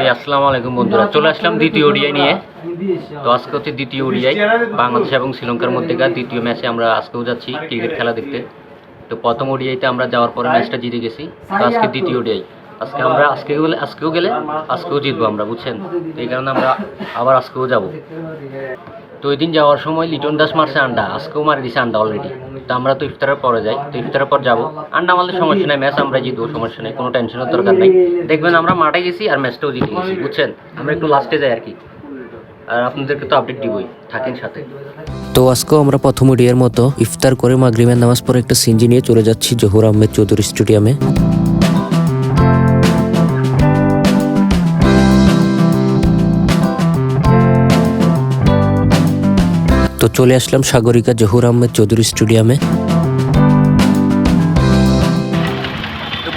এই, আসসালামু আলাইকুম বন্ধুরা। চলে আসলাম দ্বিতীয় ওডিআই নিয়ে। তো আজকে হচ্ছে দ্বিতীয় ওডিআই। বাংলাদেশ এবং শ্রীলঙ্কার মধ্যেকার দ্বিতীয় ম্যাচে আমরা আজকেও যাচ্ছি ক্রিকেট খেলা দেখতে। তো প্রথম ওডিআইতে আমরা যাওয়ার পরে ম্যাচটা জিতে গেছি। তো আজকে দ্বিতীয় ওডিআই। আজকে আমরা, আজকে গেলে আজকেও গেলে আজকেও জিতবো আমরা, বুঝছেন? এই কারণে আমরা আবার আজকেও যাব। তো ওই দিন যাওয়ার সময় লিটন দাস মারছে আন্ডা, আজকেও মারি দিছে আন্ডা অলরেডি তো আমরা তো ইফতারের পরে যাই, তো ইফতারের পর যাব। আন্ডা আমাদের সমস্যা নেই, ম্যাচ আমরা জিতবো, সমস্যা নেই, কোনো টেনশনের দরকার নেই। দেখবেন আমরা মাঠে গেছি আর ম্যাচটাও জিতে গেছি, বুঝছেন? আমরা একটু লাস্টে যাই আর কি। আর আপনাদেরকে তো আপডেট দিবই, থাকেন সাথে। তো আজকেও আমরা প্রথম ওডিয়ার মতো ইফতার করে মাগরিমের নামাজ পরে একটা সিনজি নিয়ে চলে যাচ্ছি জহুর আহমেদ চৌধুরী স্টেডিয়ামে। তো চলে আসলাম সাগরিকা জহুর আহমেদ চৌধুরী স্টেডিয়ামে।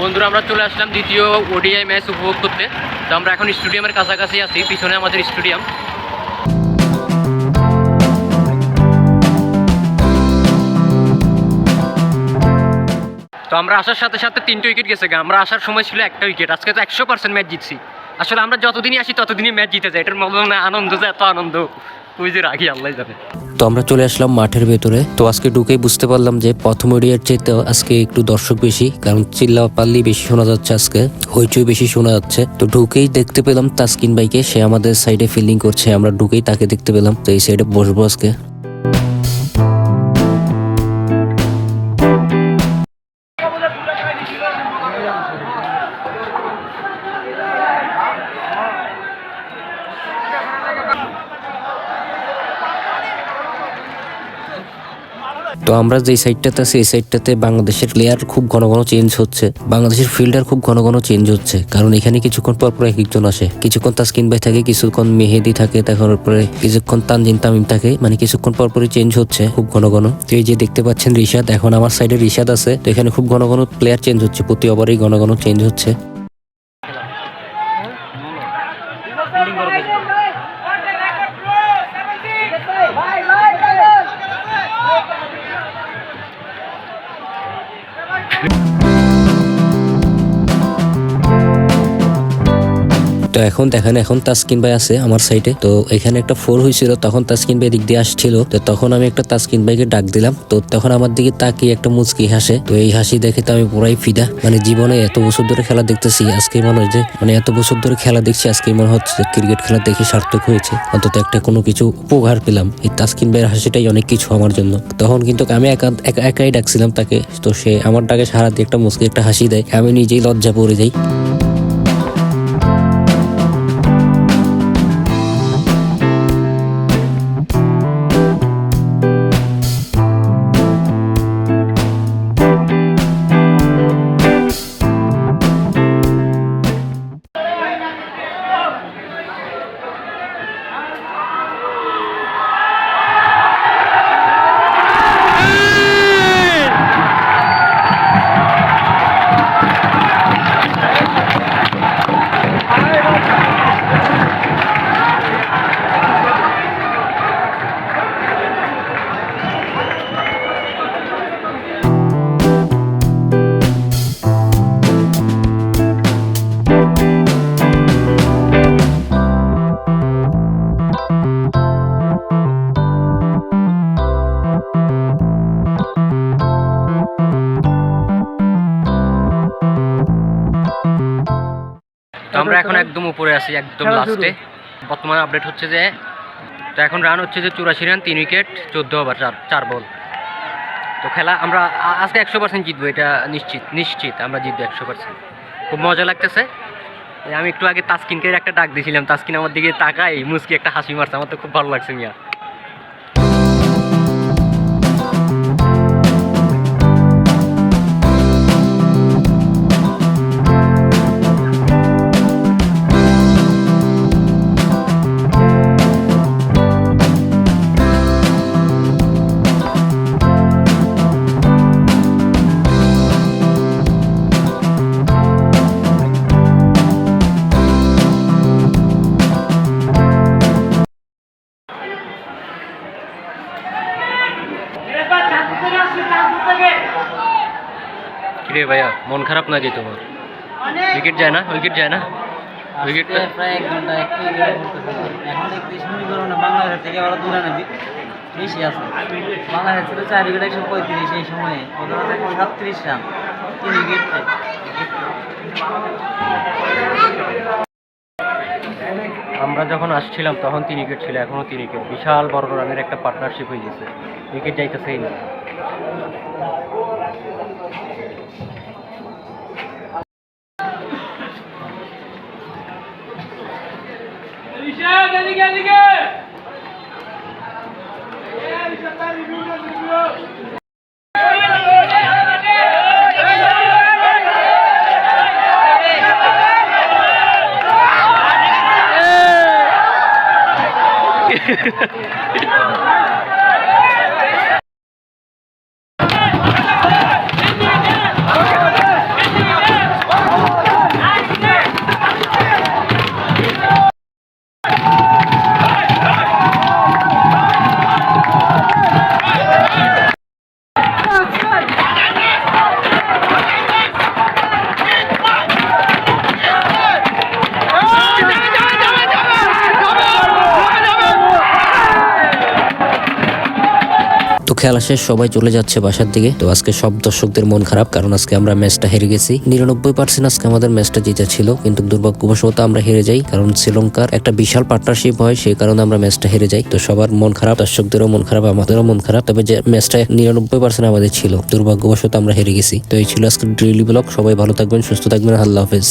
বন্ধুরা, আমরা চলে আসলাম দ্বিতীয় ওডিআই ম্যাচ উপভোগ করতে। তো আমরা এখন স্টেডিয়ামের কাছাকাছি আছি, পিছনে আমাদের স্টেডিয়াম। তো আমরা আসার সাথে সাথে তিনটে উইকেট গেছে। আমরা আসার সময় ছিল একটা উইকেট, আজকে তো একশো পার্সেন্ট ম্যাচ জিতছি। আসলে আমরা যতদিনই আসি, ততদিনই ম্যাচ জিতে যাই এটার মধ্যে আনন্দ যে এত আনন্দ। তুই যে আল্লাহ জানে। তো আমরা চলে আসলাম মাঠের ভেতরে। তো আজকে ঢুকেই বুঝতে পারলাম যে প্রথম ওডিয়ার চাইতে আজকে একটু দর্শক বেশি, কারণ চিল্লা পাল্লি বেশি শোনা যাচ্ছে আজকে, হইচই বেশি শোনা যাচ্ছে। তো ঢুকেই দেখতে পেলাম তাসকিন ভাইকে, সে আমাদের সাইডে ফিল্ডিং করছে, আমরা ঢুকেই তাকে দেখতে পেলাম। তো এই সাইডে বসবো আজকে। তো আমরা যে সাইডটাতে আছি, এই সাইডটাতে বাংলাদেশের প্লেয়ার খুব ঘন ঘন চেঞ্জ হচ্ছে। বাংলাদেশের ফিল্ডার খুব ঘন ঘন চেঞ্জ হচ্ছে। কারণ এখানে কিছুক্ষণ পর পর এক একজন আসে। কিছুক্ষণ তাসকিন ভাই থাকে, কিছুক্ষণ মেহেদি থাকে, তারপরে কিছুক্ষণ তানজিন তামিম থাকে। মানে কিছুক্ষণ পর পরই চেঞ্জ হচ্ছে খুব ঘন ঘন। তো এই যে দেখতে পাচ্ছেন রিশাদ, এখন আমার সাইডে রিশাদ আছে। তো এখানে খুব ঘন ঘন প্লেয়ার চেঞ্জ হচ্ছে। প্রতি ওভারেই ঘন ঘন চেঞ্জ হচ্ছে। তো এখন দেখেন, এখন তাসকিন ভাই আছে আমার সাইডে তো এখানে একটা ফোর হয়েছিল, তখন তাসকিন ভাই দিক দিয়ে আসছিল। তো তখন আমি একটা তাসকিন ভাইকে ডাক দিলাম। তো তখন আমার দিকে তাকিয়ে একটা মুচকি হাসে। তো এই হাসি দেখে তো আমি পুরাই ফিদা। মানে জীবনে এত বছর ধরে খেলা দেখতেছি আজকে মনে হয় যে মানে এত বছর ধরে খেলা দেখছি আজকে মনে হচ্ছে যে ক্রিকেট খেলা দেখে সার্থক হয়েছে। অন্তত একটা কোনো কিছু উপহার পেলাম। এই তাসকিন ভাইয়ের হাসিটাই অনেক কিছু আমার জন্য। তখন কিন্তু আমি একা, একা- একাই ডাকছিলাম তাকে। তো সে আমার ডাকে সারা দিয়ে একটা মুচকি একটা হাসি দেয়। আমি নিজেই লজ্জা পড়ে যাই। আমরা এখন একদম উপরে আছি একদম লাস্টে বর্তমানে আপডেট হচ্ছে যে তো এখন রান হচ্ছে যে চুরাশি রান তিন উইকেট চোদ্দ ওভার চার চার বল তো খেলা আমরা আজকে একশো পার্সেন্ট জিতবো এটা নিশ্চিত নিশ্চিত আমরা জিতবো একশো পার্সেন্ট খুব মজা লাগতেছে। আমি একটু আগে তাস্কিনকে একটা ডাক দিয়েছিলাম তাস্কিন আমার দিকে তাকাই মুসকি একটা হাসি মারছে আমার তো খুব ভালো লাগছে মিয়া। কিরে ভাইয়া মন খারাপ নাকি তোমার? উইকেট যায় না? উইকেট যায় না? উইকেটটা প্রায় এক ঘণ্টা একটু এগিয়ে পড়তেছে এখন দেখতেছি সমীকরণে থেকে ওরা দূরে নেবে বেশি আছে। বাংলাদেশ ছিল চার উইকেট একশো পঁয়ত্রিশ এই সময়ে। ওদের আছে সাতত্রিশ রান। তিন উইকেট আমরা যখন আসছিলাম তখন তিন উইকেট ছিল এখনও তিন উইকেট বিশাল বড় রানের একটা পার্টনারশিপ হয়ে গেছে। উইকেট যাইতেছেই না। Liga, Liga, Liga. Yeah. খেলা শেষ সবাই চলে যাচ্ছে বাসার দিকে। তো আজকে সব দর্শকদের মন খারাপ, কারণ আজকে আমরা ম্যাচটা হেরে গেছি। নিরানব্বই পার্সেন্ট আজকে আমাদের ম্যাচটা জিতে ছিল, কিন্তু দুর্ভাগ্যবশত আমরা হেরে যাই, কারণ শ্রীলঙ্কার একটা বিশাল পার্টনারশিপ হয়, সেই কারণে আমরা ম্যাচটা হেরে যাই। তো সবার মন খারাপ, দর্শকদেরও মন খারাপ, আমাদেরও মন খারাপ, তবে যে ম্যাচটা নিরানব্বই পার্সেন্ট আমাদের ছিল, দুর্ভাগ্যবশত আমরা হেরে গেছি। তো এই ছিল আজকে ডেইলি ব্লগ, সবাই ভালো থাকবেন, সুস্থ থাকবেন, আল্লাহ হাফেজ।